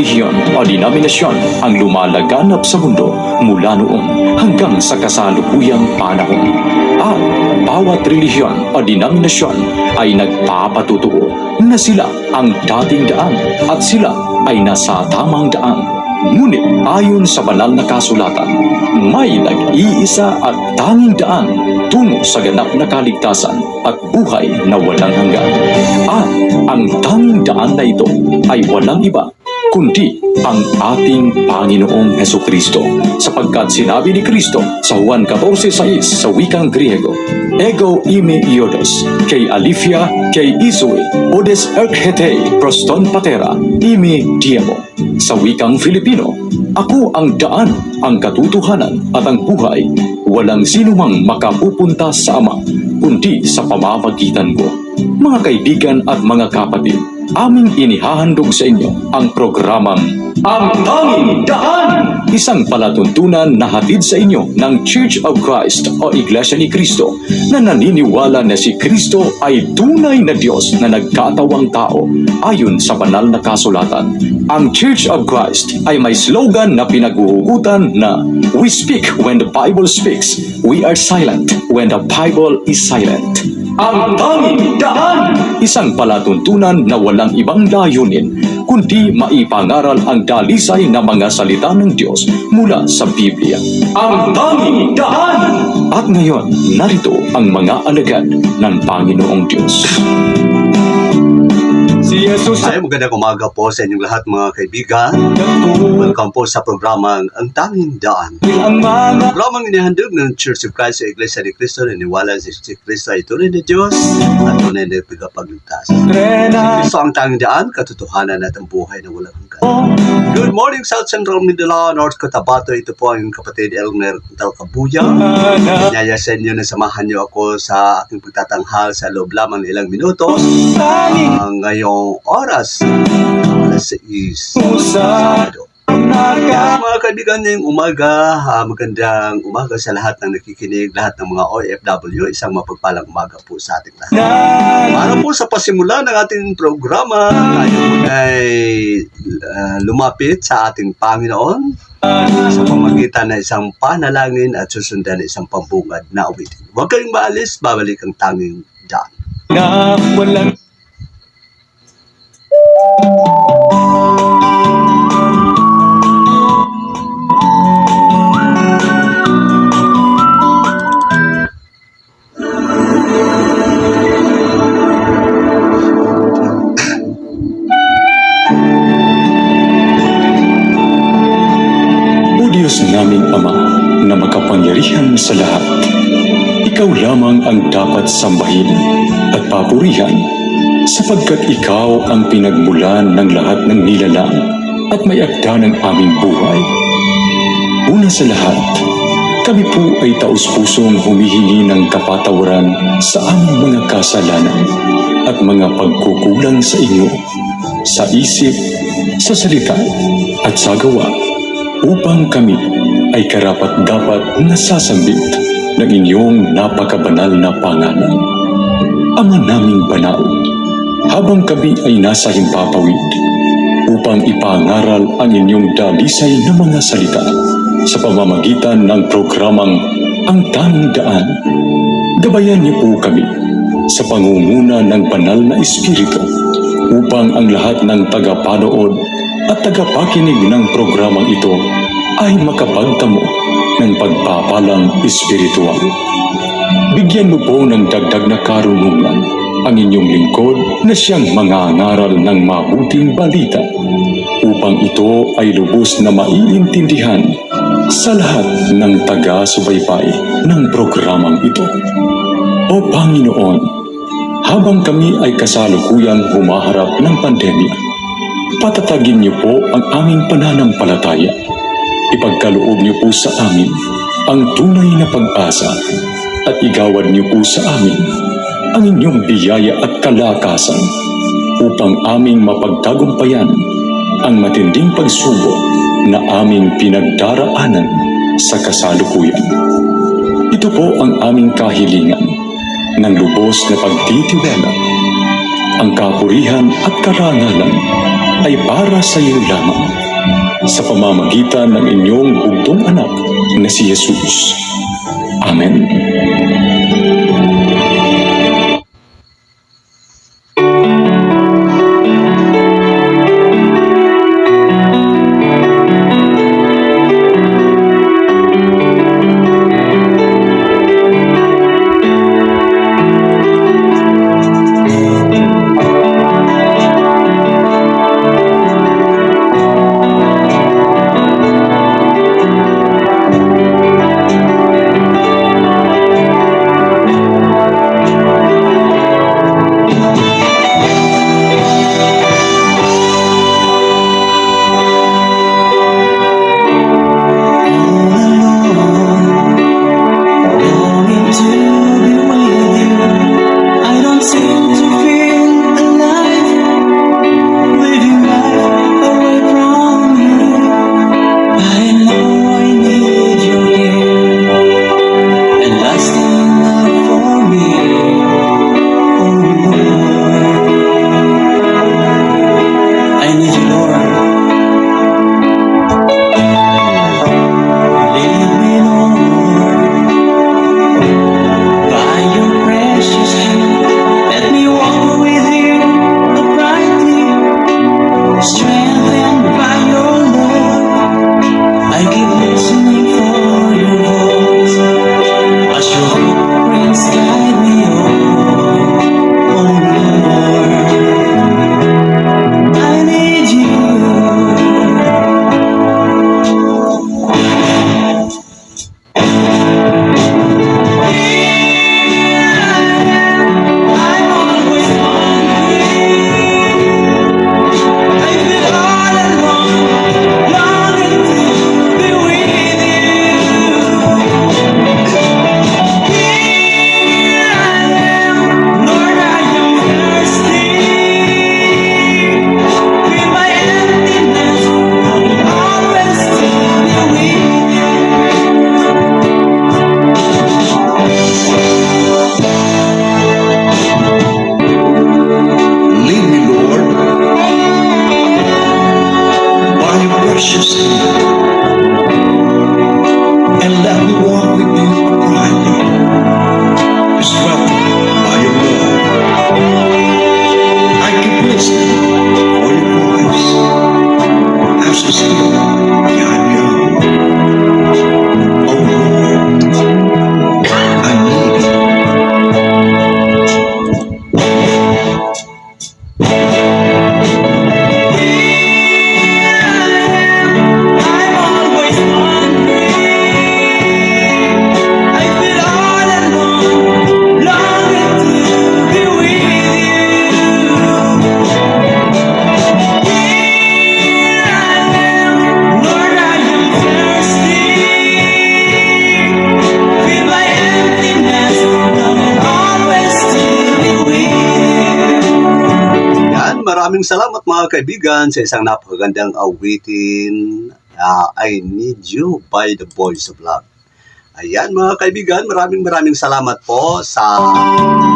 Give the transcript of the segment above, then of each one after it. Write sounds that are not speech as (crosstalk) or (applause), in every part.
relihiyon o denominasyon ang lumalaganap sa mundo mula noon hanggang sa kasalukuyang panahon. At bawat relihiyon o denominasyon ay nagpapatutuo na sila ang dating daan at sila ay nasa tamang daan. Ngunit ayon sa banal na kasulatan, may nag-iisa at tanging daan tungo sa ganap na kaligtasan at buhay na walang hanggan. At ang tanging daan na ito ay walang iba kundi ang ating Panginoong Heso Kristo. Sapagkat sinabi ni Kristo sa Juan 14.6 sa wikang Griego, Ego ime iodos, kay Alifia, kay Isue, odes erkhete, proston patera, ime diemo. Sa wikang Filipino, ako ang daan, ang katutuhanan at ang buhay. Walang sinumang makapupunta sa Ama, kundi sa pamamagitan ko. Mga kaibigan at mga kapatid, aming inihahandog sa inyo ang programang Ang Tanging Daan! Isang palatuntunan na hatid sa inyo ng Church of Christ o Iglesia ni Cristo na naniniwala na si Kristo ay tunay na Diyos na nagkatawang tao ayon sa banal na kasulatan. Ang Church of Christ ay may slogan na pinaguhugutan na We speak when the Bible speaks, we are silent when the Bible is silent. Ang tanging daan! Isang palatuntunan na walang ibang layunin, kundi maipangaral ang dalisay na mga salita ng Diyos mula sa Biblia. Ang tanging daan! At ngayon, narito ang mga alagad ng Panginoong Diyos. Si Jesus Ay, magandang umaga po sa inyong lahat mga kaibigan. Welcome po sa programang Ang Tanging Daan. Programang inihandog ng Church of Christ sa Iglesia ni Cristo na niwala si Cristo ay tunay na Diyos at tunay na pagpagligtas. Ito ang tanging daan, katotohanan at ang buhay na walang hanggan. Good morning, South Central Mindanao, North Cotabato. Ito po ang kapatid Elmer Talcabuya. Kanyaya sa inyo na samahan niyo ako sa aking pagtatanghal sa loob lamang ng ilang minutos. Ah, ngayong oras, alas 6. Sabado. Kaya mga kaibigan ngayong umaga, ah, magandang umaga sa lahat ng nakikinig, lahat ng mga OFW, isang mapagpalang umaga po sa ating lahat. Para po sa pasimula ng ating programa, tayo po ay ah, lumapit sa ating Panginoon sa pamagitan ng isang panalangin at susundan ng isang pambungad na awitin. Huwag kayong maalis, babalik ang tanging daan. na walang makapangyarihan sa lahat, Ikaw lamang ang dapat sambahin at papurihan sapagkat Ikaw ang pinagmulan ng lahat ng nilalang at may akda ng aming buhay. Una sa lahat, kami po ay taus-pusong humihingi ng kapatawaran sa aming mga kasalanan at mga pagkukulang sa inyo, sa isip, sa salita at sa gawa upang kami ay karapat-dapat nasasambit ng inyong napakabanal na pangalan. Ama naming banal, habang kami ay nasa himpapawid upang ipangaral ang inyong dalisay na mga salita sa pamamagitan ng programang Ang Tanging Daan, gabayan niyo po kami sa pangunguna ng banal na Espiritu upang ang lahat ng tagapanood at tagapakinig ng programang ito ay makapagtamo ng pagpapalang espiritual. Bigyan mo po ng dagdag na karunungan ang inyong lingkod na siyang mangangaral ng mabuting balita upang ito ay lubos na maiintindihan sa lahat ng taga-subaybay ng programang ito. O Panginoon, habang kami ay kasalukuyang humaharap ng pandemya, patatagin niyo po ang aming pananampalataya. Ipagkaloob niyo po sa amin ang tunay na pag-asa at igawad niyo po sa amin ang inyong biyaya at kalakasan upang aming mapagtagumpayan ang matinding pagsubok na aming pinagdaraanan sa kasalukuyan. Ito po ang aming kahilingan ng lubos na pagtitiwala, ang kapurihan at karangalan ay para sa iyo lamang sa pamamagitan ng inyong bugtong anak na si Jesus. Amen. Mga kaibigan sa isang napakagandang awitin. Ah, I Need You by the Voice of Love. Ayan mga kaibigan, maraming maraming salamat po sa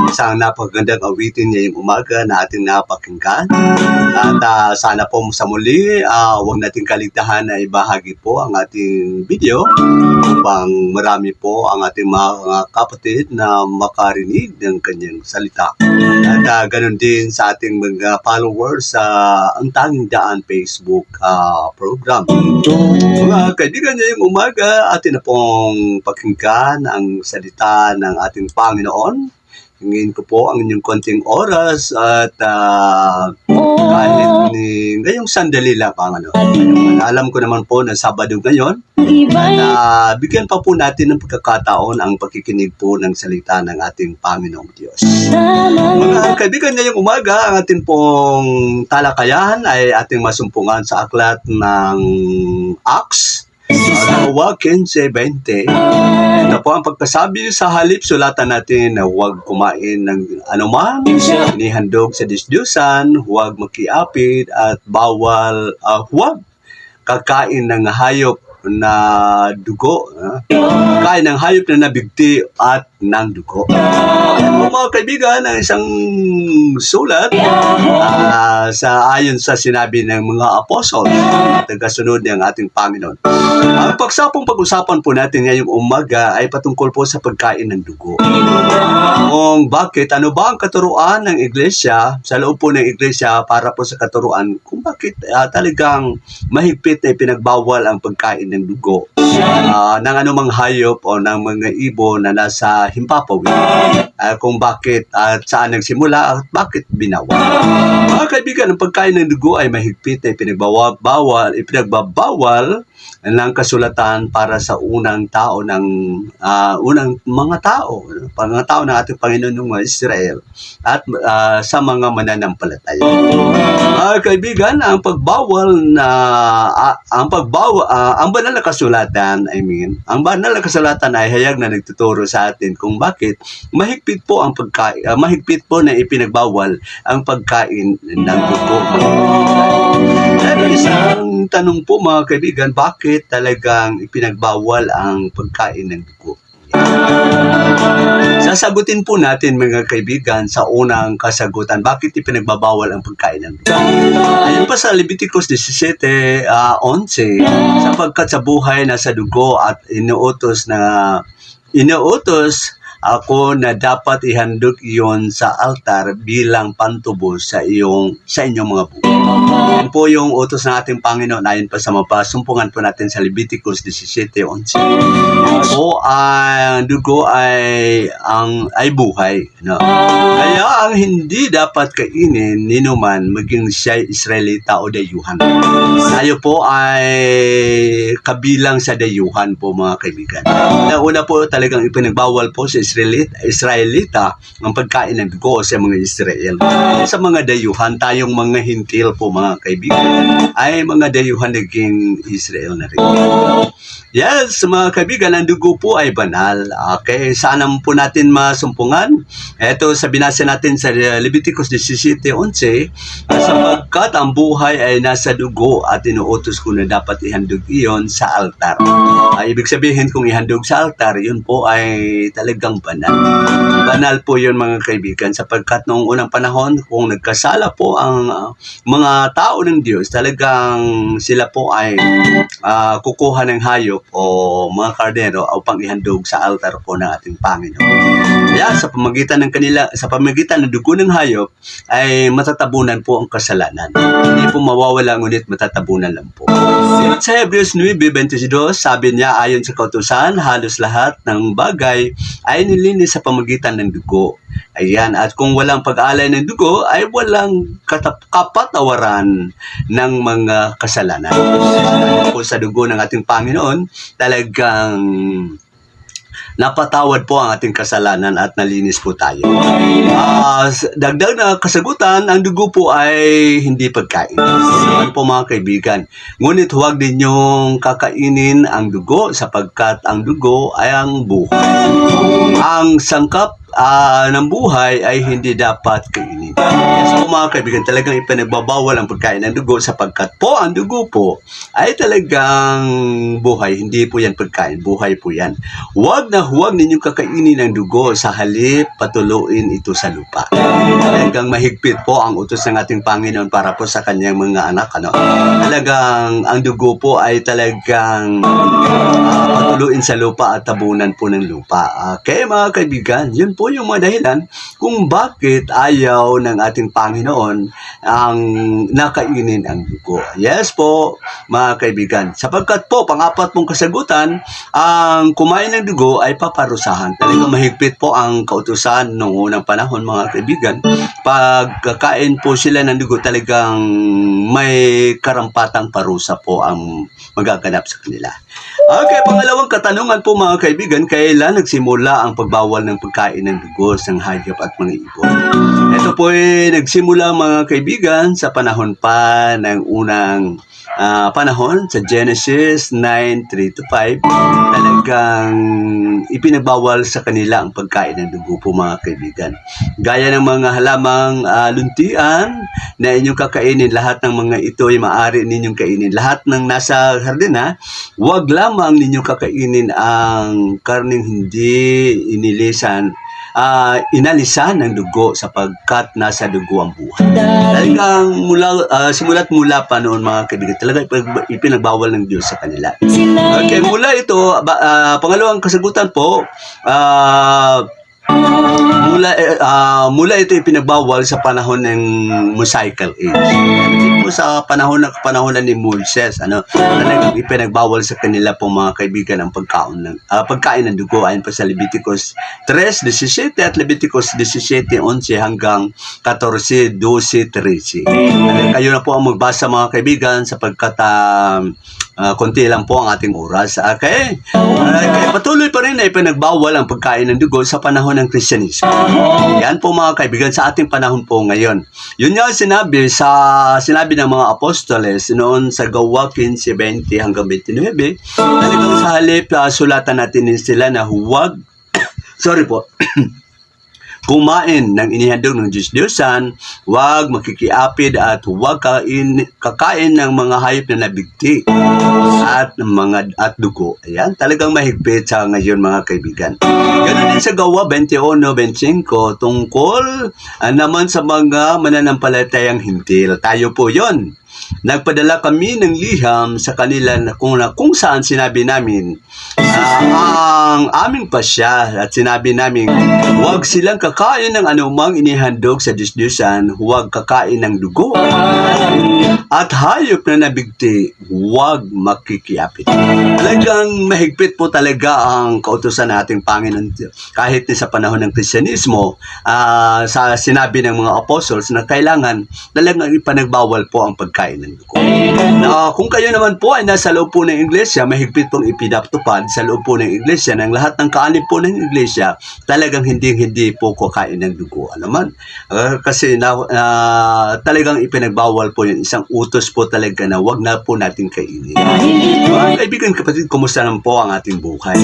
isang napakagandang awitin ngayong umaga na ating napakinggan. At ah, sana po sa muli, ah, huwag nating kaligtahan na ibahagi po ang ating video upang marami po ang ating mga kapatid na makarinig ng kanyang salita. At ah, ganun din sa ating mga followers sa Ang Tanging Daan Facebook ah, program. Mga kaibigan ngayong umaga, atin na pong pakinggan ang salita ng ating Panginoon. Hingin ko po ang inyong konting oras at ah, kahit ni ngayong sandali lang, Panginoon. Alam ko naman po na Sabado ngayon, at ah, bigyan pa po natin ng pagkakataon ang pakikinig po ng salita ng ating Panginoong Diyos. Mga kaibigan, ngayong umaga, ang ating pong talakayan ay ating masumpungan sa aklat ng Acts, Alawa 15.20. Ito po ang pagkasabi sa halip. Sulatan natin na huwag kumain ng anuman, nihandog sa disdyusan, huwag makiapid at bawal, ah, huwag kakain ng hayop na dugo. ah. Kain ng hayop na nabigti at ng dugo. Ayan mga kaibigan, ang isang sulat ah, sa ayon sa sinabi ng mga apostol at tagasunod ng ating Panginoon. Ang pagsapong pag-usapan po natin ngayong umaga ay patungkol po sa pagkain ng dugo. Kung bakit, ano ba ang katuruan ng iglesia, sa loob po ng iglesia para po sa katuruan, kung bakit ah, talagang mahigpit na ipinagbawal ang pagkain ng dugo ah, ng anumang hayop o ng mga ibon na nasa himpapawid. Ah, kung bakit at saan nagsimula at bakit binawal. Mga kaibigan, ang pagkain ng dugo ay mahigpit na ipinagbawal, bawal, ipinagbabawal ng kasulatan para sa unang tao ng ah, unang mga tao, mga tao ng ating Panginoon ng Israel at ah, sa mga mananampalataya. Mga kaibigan, ang pagbawal na ah, ang pagbawal ah, ang banal na kasulatan, I mean, ang banal na kasulatan ay hayag na nagtuturo sa atin kung bakit mahigpit po ang pagkain, ah, mahigpit po na ipinagbawal ang pagkain ng dugo. Pero isang tanong po mga kaibigan, bakit talagang ipinagbawal ang pagkain ng dugo? Sasagutin po natin mga kaibigan sa unang kasagutan, bakit ipinagbabawal ang pagkain ng dugo? Ayon pa sa Leviticus 17, ah, 11, sapagkat sa buhay na sa dugo at inuutos na inuutos ako na dapat ihandog iyon sa altar bilang pantubos sa iyong sa inyong mga buhay. Yan po yung utos ng ating Panginoon ayon pa sa mapasumpungan po natin sa Leviticus 17:11. Po ang dugo ay ang ay buhay, no. Kaya ang hindi dapat kainin ninuman maging siya Israelita o dayuhan. Tayo po ay kabilang sa dayuhan po mga kaibigan. Na una po talagang ipinagbawal po sa Israelita, Israelita ang pagkain ng dugo sa mga Israel. Sa mga dayuhan, tayong mga hintil po mga kaibigan, ay mga dayuhan naging Israel na rin. Yes, mga kaibigan, ang dugo po ay banal. Okay, sana po natin masumpungan. Ito sa binasa natin sa Leviticus 17:11, ah, sapagkat ang buhay ay nasa dugo at inuutos ko na dapat ihandog iyon sa altar. Ay ibig sabihin kung ihandog sa altar, yun po ay talagang banal. Banal po yun mga kaibigan sapagkat noong unang panahon, kung nagkasala po ang ah, mga tao ng Diyos, talagang sila po ay ah, kukuha ng hayop o mga kardero upang ihandog sa altar po ng ating Panginoon. Kaya sa pamagitan ng kanila, sa pamagitan ng dugo ng hayop, ay matatabunan po ang kasalanan. Hindi po mawawala, ngunit matatabunan lang po. Sa Hebrews 9:22, sabi niya ayon sa kautusan, halos lahat ng bagay ay nilinis sa pamagitan ng dugo. Ayan, at kung walang pag-alay ng dugo, ay walang katap- kapatawaran ng mga kasalanan. Po sa dugo ng ating Panginoon, talagang napatawad po ang ating kasalanan at nalinis po tayo. S- dagdag na kasagutan, ang dugo po ay hindi pagkain. Yan po mga kaibigan. Ngunit huwag ninyong kakainin ang dugo sapagkat ang dugo ay ang buhay. Ang sangkap ah, ng buhay ay hindi dapat kainin. Po mga kaibigan, talagang ipinagbabawal ang pagkain ng dugo sapagkat po ang dugo po ay talagang buhay. Hindi po yan pagkain, buhay po yan. Huwag na huwag ninyong kakainin ang dugo sa halip patuluin ito sa lupa. Talagang mahigpit po ang utos ng ating Panginoon para po sa kanyang mga anak. Ano? Talagang ang dugo po ay talagang ah, patuluin sa lupa at tabunan po ng lupa. Okay mga kaibigan, yun po yung mga dahilan kung bakit ayaw ng ating Panginoon ang nakainin ang dugo. Yes po, mga kaibigan. Sapagkat po, pangapat pong kasagutan, ang kumain ng dugo ay paparusahan. Talagang mahigpit po ang kautusan noong unang panahon, mga kaibigan. Pagkakain po sila ng dugo, talagang may karampatang parusa po ang magaganap sa kanila. Okay, pangalawang katanungan po mga kaibigan, kailan nagsimula ang pagbawal ng pagkain ng dugo ng hayop at mga ibon? Ito po ay nagsimula mga kaibigan sa panahon pa ng unang ah, panahon sa Genesis 9:3 to 5 talagang ipinagbawal sa kanila ang pagkain ng dugo po mga kaibigan. Gaya ng mga halamang ah, luntian na inyong kakainin, lahat ng mga ito ay maaari ninyong kainin. Lahat ng nasa hardin ha, huwag lamang ninyong kakainin ang karning hindi inilisan ah, inalisan ng dugo sapagkat nasa dugo ang buhay. Talagang mula, ah, simula't mula pa noon mga kaibigan, talaga ipinagbawal ng Diyos sa kanila. Okay, mula ito, ah, pangalawang kasagutan po, ah, mula ah, mula ito ipinagbawal sa panahon ng Mosaical Age. Po sa panahon ng panahon ni Moises, ano, talagang ipinagbawal sa kanila po mga kaibigan ang pagkain ng ah, pagkain ng dugo ayon pa sa Leviticus 3:17 at Leviticus 17:11 hanggang 14, 12, 13. Ano, kayo na po ang magbasa mga kaibigan sapagkat ah, ah, konti lang po ang ating oras. Okay? Ah, kaya patuloy pa rin na ipinagbawal ang pagkain ng dugo sa panahon ng Kristyanismo. Yan po mga kaibigan sa ating panahon po ngayon. Yun nga sinabi sa sinabi ng mga apostoles noon sa Gawa 15:20 hanggang 29. Talagang sa halip ah, sulatan natin din sila na huwag (coughs) sorry po kumain ng inihandog ng Diyos-Diyosan, huwag makikiapid at huwag kain, kakain ng mga hayop na nabigti at mga at dugo. Ayan, talagang mahigpit sa ngayon mga kaibigan. Ganun din sa gawa 21-25 tungkol ah, naman sa mga mananampalatayang hintil. Tayo po yon. Nagpadala kami ng liham sa kanila kung, kung saan sinabi namin ah, ang aming pasya at sinabi namin huwag silang kakain ng anumang inihandog sa Diyos-Diyosan, huwag kakain ng dugo at hayop na nabigti, huwag makikiapit. Talagang mahigpit po talaga ang kautusan ng ating Panginoon. Kahit sa panahon ng Kristyanismo ah, sa sinabi ng mga apostles na kailangan talagang ipanagbawal po ang pagkain ng dugo. Na kung kayo naman po ay nasa loob po ng iglesia, mahigpit pong ipinaptupad sa loob po ng iglesia ng lahat ng kaanib po ng iglesia, talagang hindi hindi po kakain ng dugo. Ano man? Ah, kasi na, ah, talagang ipinagbawal po yung isang utos po talaga na wag na po natin kainin. Mga kaibigan, kapatid, kumusta naman po ang ating buhay?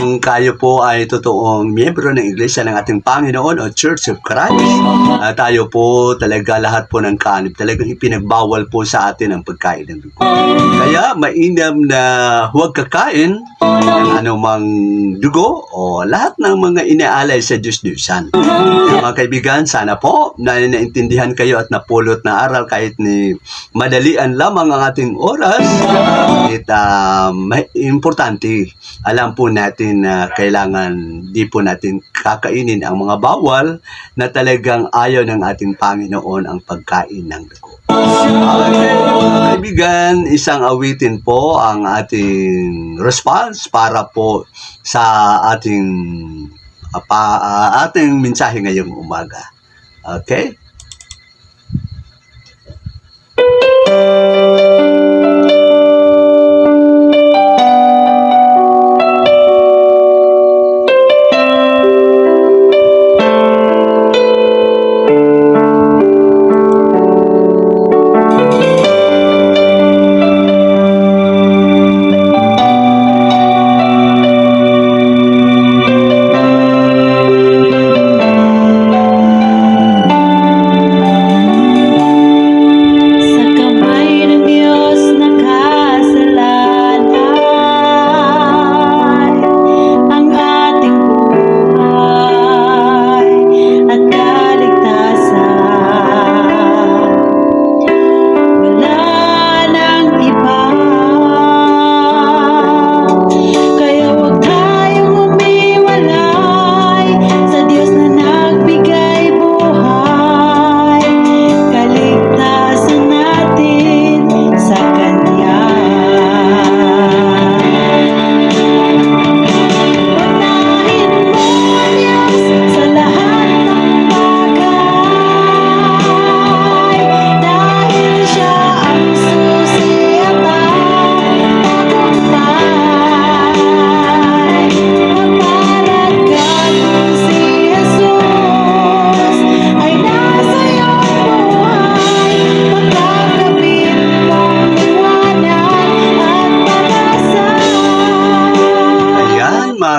Kung kayo po ay totoong miyembro ng iglesia ng ating Panginoon o Church of Christ, ah, tayo po talaga lahat po ng kaanib, talagang ipinagbawal po sa atin ang pagkain ng dugo. Kaya mainam na huwag kakain ng anumang dugo o lahat ng mga inaalay sa Diyos-Diyosan. Mga kaibigan, sana po na naintindihan kayo at napulot na aral kahit ni madalian lamang ang ating oras. It, um, importante, alam po natin na kailangan di po natin kakainin ang mga bawal na talagang ayaw ng ating Panginoon ang pagkain ng dugo. Kaibigan, isang awitin po ang ating response para po sa ating pa, uh, ating mensahe ngayong umaga. Okay?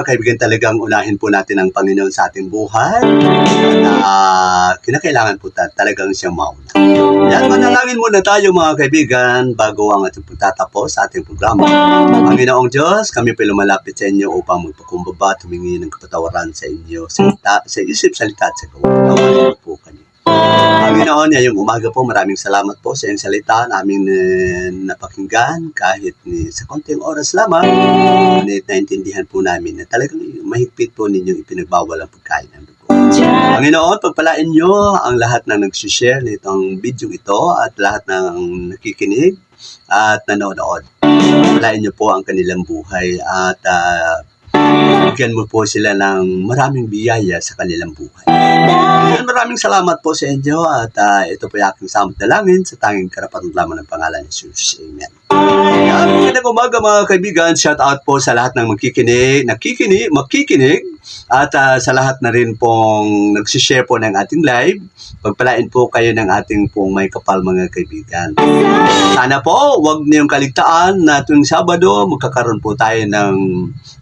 Kaibigan talagang unahin po natin ang Panginoon sa ating buhay. At ah, kinakailangan po ta- talagang siyang mauna. Yan, manalangin muna tayo mga kaibigan bago ang ating pagtatapos sa ating programa. Panginoong Diyos, kami po lumalapit sa inyo upang magpakumbaba, tumingi ng kapatawaran sa inyo, salita, sa isip, salita at sa gawa. Tawarin po kami. Panginoon, ngayong umaga po, maraming salamat po sa iyong salita namin eh, napakinggan kahit ni sa konting oras lamang. Ngunit naintindihan po namin na talagang mahigpit po ninyong ipinagbawal ang pagkain ng dugo. Panginoon, pagpalain nyo ang lahat ng nag-share nitong video ito at lahat ng nakikinig at nanonood. Pagpalain nyo po ang kanilang buhay at ah, bigyan mo po sila ng maraming biyaya sa kanilang buhay. Ayan, maraming salamat po sa inyo at ah, ito po yung aking samot na langin sa tanging karapatan lamang ng pangalan ni Jesus. Amen. Magandang umaga mga kaibigan. Shout out po sa lahat ng makikinig, nakikinig, makikinig at ah, sa lahat na rin pong nagsishare po ng ating live. Pagpalain po kayo ng ating pong may kapal mga kaibigan. Sana po, huwag niyong kaligtaan na tuwing Sabado, magkakaroon po tayo ng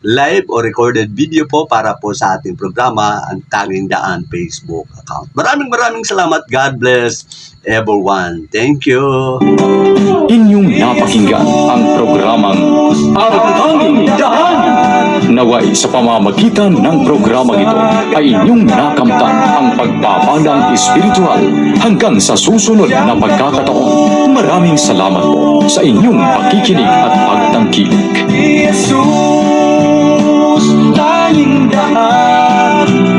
live o recorded video po para po sa ating programa, ang Tanging Daan Facebook account. Maraming maraming salamat. God bless everyone. Thank you. Inyong napakinggan ang programang Ang Tanging Daan. Naway sa pamamagitan ng programang ito ay inyong nakamtan ang pagpapalang espiritual hanggang sa susunod na pagkakataon. Maraming salamat po sa inyong pakikinig at pagtangkilik. Jesus, tanging daan